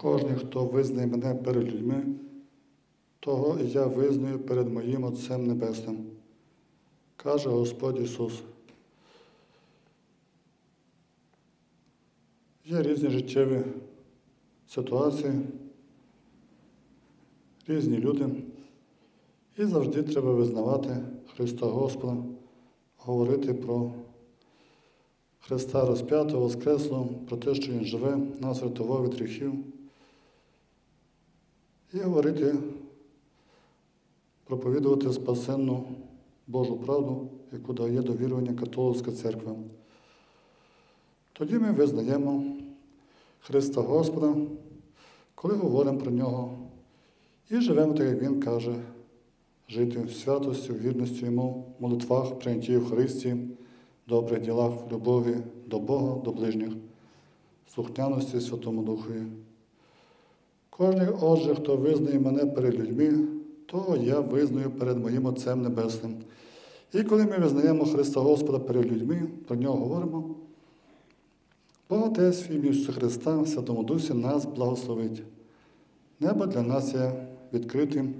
Кожен, хто визнає мене перед людьми, того і я визнаю перед моїм Отцем Небесним, каже Господь Ісус. Є різні життєві ситуації, різні люди, і завжди треба визнавати Христа Господа, говорити про Христа розп'ятого, Воскреслого, про те, що Він живе, нас врятував від гріхів. І говорити, проповідувати спасенну Божу правду, яку дає довірування католицька церква. Тоді ми визнаємо Христа Господа, коли говоримо про Нього, і живемо так, як Він каже, жити в святості, в вірності Йому, в молитвах, прийнятті Христі, добрих ділах, в любові до Бога, до ближніх, слухняності Святому Духові. Кожен, отже, хто визнає мене перед людьми, того я визнаю перед моїм Отцем Небесним. І коли ми визнаємо Христа Господа перед людьми, про нього говоримо, Бог Отець Ісуса Христа, в Святому Дусі нас благословить. Небо для нас є відкритим,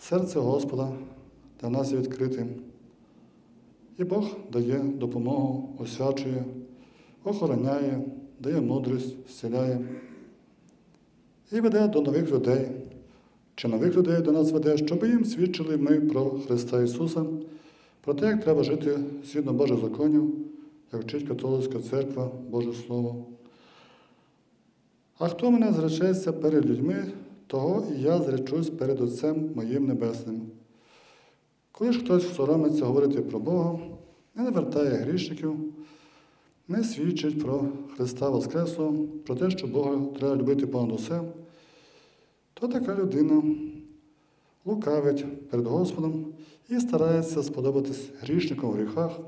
серце Господа для нас є відкритим. І Бог дає допомогу, освячує, охороняє, дає мудрість, зціляє і веде до нових людей, чи нових людей до нас веде, щоб їм свідчили ми про Христа Ісуса, про те, як треба жити згідно Божих законів, як вчить католицька церква, Боже Слово. А хто мене зречеться перед людьми, того і я зречусь перед Отцем моїм Небесним. Коли ж хтось соромиться говорити про Бога, не навертає грішників, не свідчить про Христа Воскреслого, про те, що Бога треба любити понад усе, то така людина лукавить перед Господом і старається сподобатись грішникам в гріхах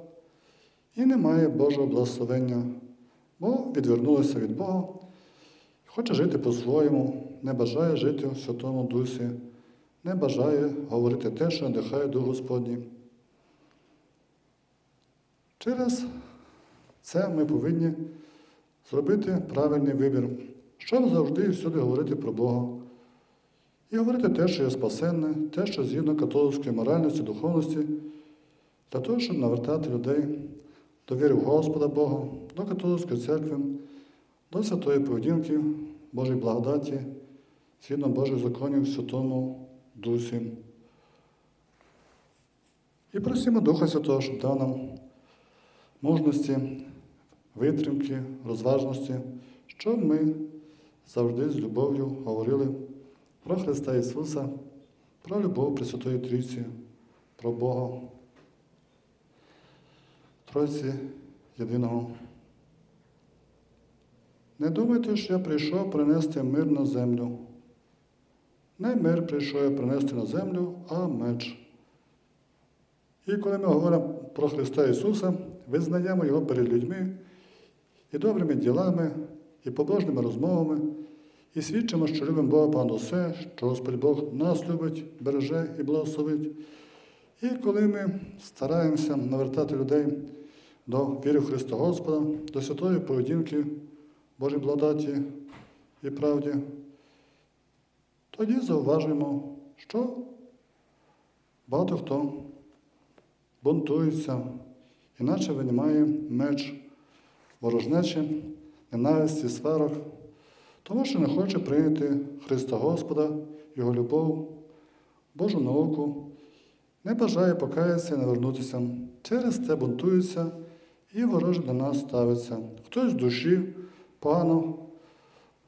і не має Божого благословення, бо відвернулася від Бога, хоче жити по-своєму, не бажає жити в Святому Дусі, не бажає говорити те, що надихає Дух Господній. Через це ми повинні зробити правильний вибір, щоб завжди і всюди говорити про Бога. І говорити те, що є спасенне, те, що згідно католицької моральності, духовності, для того, щоб навертати людей до віри в Господа Бога, до католицької церкви, до святої поведінки, Божої благодаті, згідно Божих законів Святому Дусі. І просимо Духа Святого, щоб дав нам мужності, витримки, розважності, щоб ми завжди з любов'ю говорили про Христа Ісуса, про любов Пресвятої Трійці, про Бога, Тройці єдиного. Не думайте, що я прийшов принести мир на землю. Не мир прийшов я принести на землю, а меч. І коли ми говоримо про Христа Ісуса, визнаємо Його перед людьми і добрими ділами, і побожними розмовами, і свідчимо, що любимо Бога понад усе, що Господь Бог нас любить, береже і благословить. І коли ми стараємося навертати людей до віри в Христа Господа, до святої поведінки, Божій благодаті і правді, тоді зауважуємо, що багато хто бунтується, іначе винімає меч ворожнечі, ненависті, сварок, тому що не хоче прийняти Христа Господа, Його любов, Божу науку, не бажає покаятися і навернутися. Через це бунтується і вороже до нас ставиться. Хтось в душі погано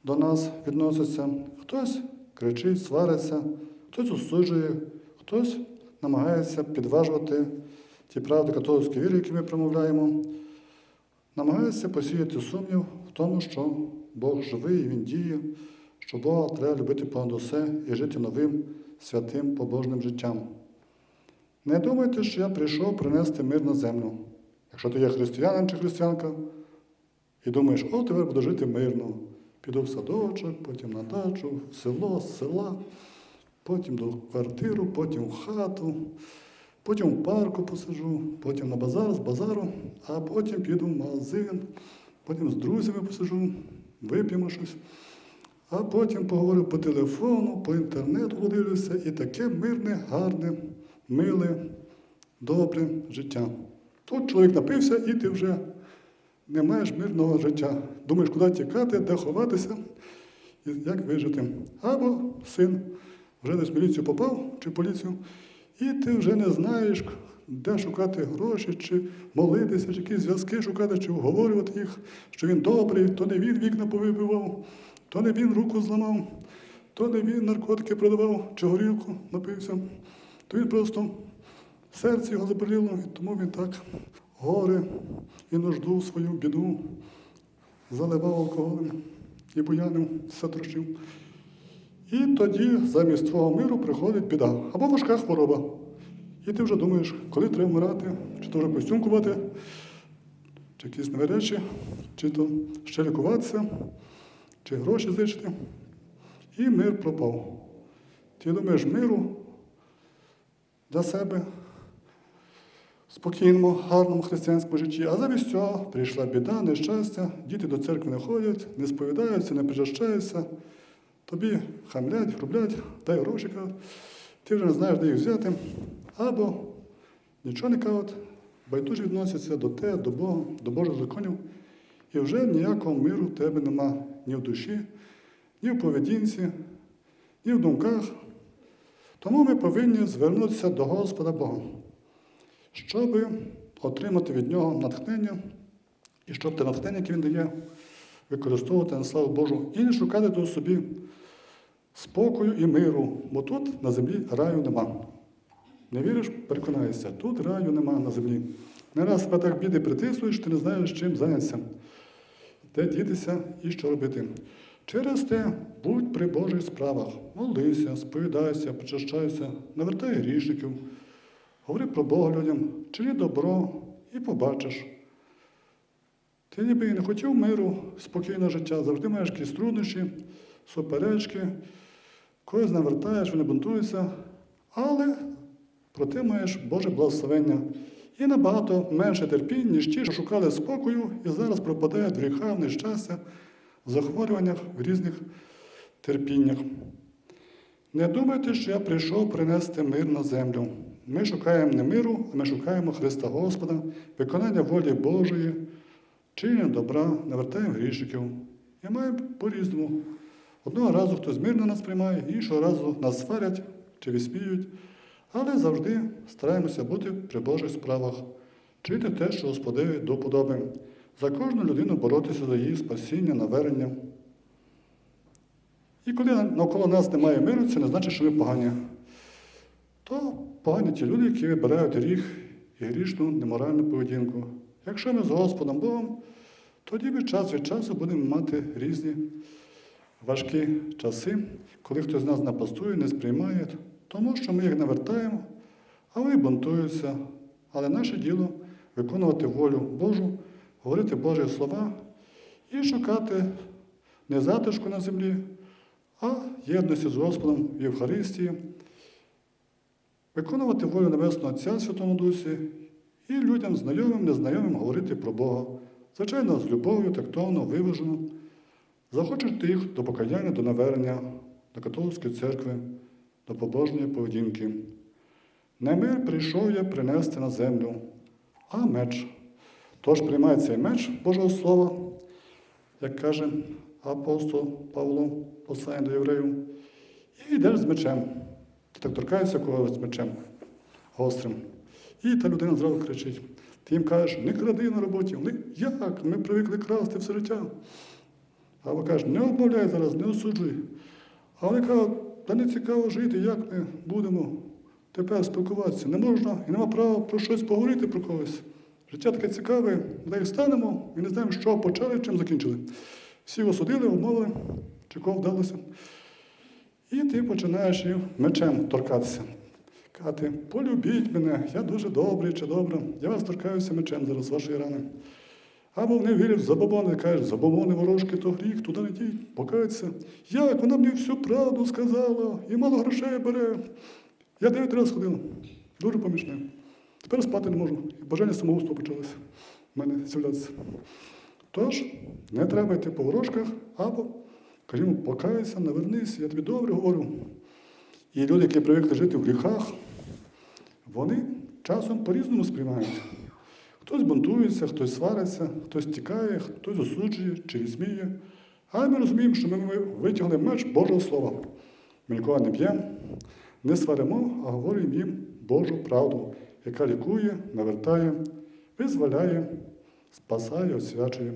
до нас відноситься, хтось кричить, свариться, хтось осуджує, хтось намагається підважувати ті правди католицької віри, які ми промовляємо, намагається посіяти сумнів в тому, що Бог живий і Він діє, що Бога треба любити понад усе і жити новим, святим, побожним життям. Не думайте, що я прийшов принести мир на землю. Якщо ти є християнин чи християнка, і думаєш, о, тепер буду жити мирно. Піду в садочок, потім на дачу, в село, з села, потім до квартиру, потім в хату, потім в парку посижу, потім на базар з базару, а потім піду в магазин, потім з друзями посижу, вип'ємо щось. А потім поговорив по телефону, по інтернету подивлюся, і таке мирне, гарне, миле, добре життя. Тут чоловік напився, і ти вже не маєш мирного життя. Думаєш, куди тікати, де ховатися, і як вижити. Або син вже десь в міліцію попав чи поліцію, і ти вже не знаєш, де шукати гроші, чи молитися, чи якісь зв'язки шукати, чи вговорювати їх, що він добрий, то не він вікна повибивав, то не він руку зламав, то не він наркотики продавав, чи горілку напився, то він просто серце його заболіло, і тому він так горе і нужду свою біду заливав алкоголем і буянив, все трощив. І тоді замість твого миру приходить біда або важка хвороба. І ти вже думаєш, коли треба вмирати, чи то вже костюм кувати, чи якісь нові речі, чи то ще лікуватися, чи гроші зичити. І мир пропав. Ти думаєш, миру для себе, спокійному, гарному християнському житті, а замість цього прийшла біда, нещастя, діти до церкви не ходять, не сповідаються, не причащаються, тобі хамлять, рублять, дай гроші кажуть, ти вже не знаєш, де їх взяти, або нічого не кажуть, байдуже відносяться до те, до Бога, до Божих законів, і вже ніякого миру в тебе нема ні в душі, ні в поведінці, ні в думках. Тому ми повинні звернутися до Господа Бога щоб отримати від нього натхнення, і щоб те натхнення, яке він дає, використовувати на славу Божу, і не шукати до собі спокою і миру, бо тут на землі раю нема. Не віриш, переконайся, тут раю нема на землі. Не раз тебе так біди притисуєш, ти не знаєш, чим зайнятися, де дітися і що робити. Через те будь при Божих справах, молися, сповідайся, причащайся, навертай грішників. Говори про Бога людям, чини добро і побачиш. Ти ніби і не хотів миру, спокійного життя, завжди маєш якісь труднощі, суперечки, когось навертаєш, вони бунтуються, але проте Боже благословення і набагато менше терпінь, ніж ті, що шукали спокою і зараз пропадають в гріхах, в нещастя, в захворюваннях, в різних терпіннях. Не думайте, що я прийшов принести мир на землю. Ми шукаємо не миру, а ми шукаємо Христа Господа, виконання волі Божої, чинення добра, навертаємо грішників. І маємо по-різному. Одного разу хтось мирно нас приймає, іншого разу нас сварять чи висміють, але завжди стараємося бути при Божих справах, чити те, що Господеві до подоби, за кожну людину боротися за її спасіння, навернення. І коли навколо нас немає миру, це не значить, що ми погані. То погані ті люди, які вибирають гріх і грішну неморальну поведінку. Якщо ми з Господом Богом, тоді ми час від часу будемо мати різні важкі часи, коли хтось з нас напастує, не сприймає, тому що ми їх навертаємо, а вони бунтуються. Але наше діло виконувати волю Божу, говорити Божі слова і шукати не затишку на землі, а єдності з Господом в Євхаристії, виконувати волю Небесного Отця в Святому Дусі і людям, знайомим, незнайомим говорити про Бога. Звичайно, з любов'ю, тактовно, виважено, захочете їх до покаяння, до навернення, до католицької церкви, до побожної поведінки. Не мир прийшов я принести на землю, а меч. Тож приймай цей меч Божого Слова, як каже апостол Павло, послання до євреїв, і йдеш з мечем. Ти так торкаєшся когось з мечем гострим. І та людина зразу кричить. Ти їм кажеш, не кради на роботі. Вони, як? Ми привикли красти все життя. Або кажеш, не обмовляй зараз, не осуджуй. А вони кажуть, та не цікаво жити, як ми будемо тепер спілкуватися. Не можна і нема права про щось поговорити про когось. Життя таке цікаве, де станемо і не знаємо, що почали, чим закінчили. Всі осудили, обмовили, чи кого вдалося. І ти починаєш їм мечем торкатися. Казати, полюбіть мене, я дуже добрий чи добра, я вас торкаюся мечем зараз вашої рани. Або в забобони, кажуть, забобони, ворожки, то гріх, туди не йдіть, покаються. Як вона мені всю правду сказала і мало грошей бере. Я дев'ять разів ходив, дуже помічне. Тепер спати не можу. Бажання самогубства почалося в мене з'являтися. Тож, не треба йти по ворожках, або, скажімо, покайся, навернись, я тобі добре говорю. І люди, які привикли жити в гріхах, вони часом по-різному сприймають. Хтось бунтується, хтось свариться, хтось тікає, хтось осуджує чи відсміє. Але ми розуміємо, що ми витягли меч Божого Слова. Ми нікого не б'ємо, не сваримо, а говоримо їм Божу правду, яка лікує, навертає, визволяє, спасає, освячує.